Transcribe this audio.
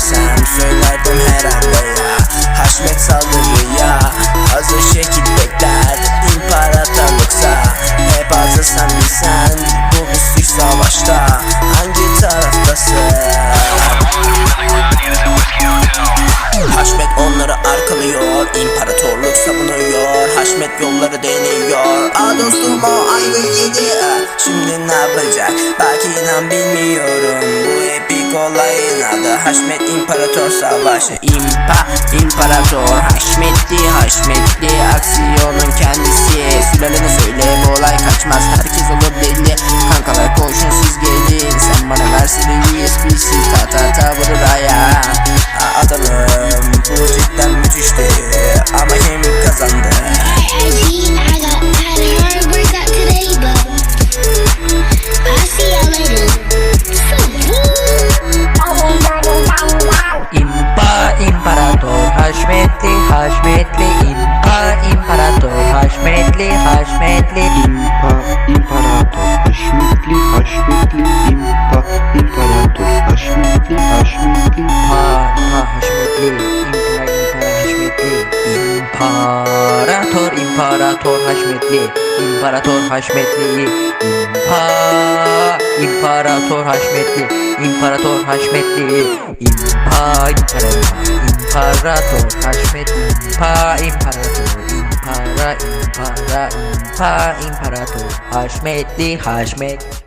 Selam söylerdim her anlaya Haşmet saldırıya Hazır şekil bekler. İmparatorluksa. Hep hazırsan sen Bu bir suç savaşta Hangi taraftasın? Haşmet onları arkalıyor. İmparatorluk savunuyor. Haşmet yolları deniyor. A dostum o ayrı yedi. Şimdi ne yapacak? Bak inan bilmiyorum. Bu hep epik olay Haşmet İmparator Savaşı. İmpa İmparator Haşmetli Haşmetli. Aksiyonun kendisi. Sülalene söyle bu olay kaçmaz. Herkes olur deli Kankalar koşun siz gelin. Sen bana versene USB'si Ta ta ta vurur ayağa Haşmetli. Haşmetli İmpa İmpa Haşmetli. İmpa İmpa Haşmetli İmparator İmparator Haşmetli. İmparator Haşmetli. İmpa İmparator Haşmetli. İmparator Haşmetli. İmpa İmparator Haşmetli. İmpa İmparator İmpara İmpara İmpa İmparator Haşmetli. Haşmet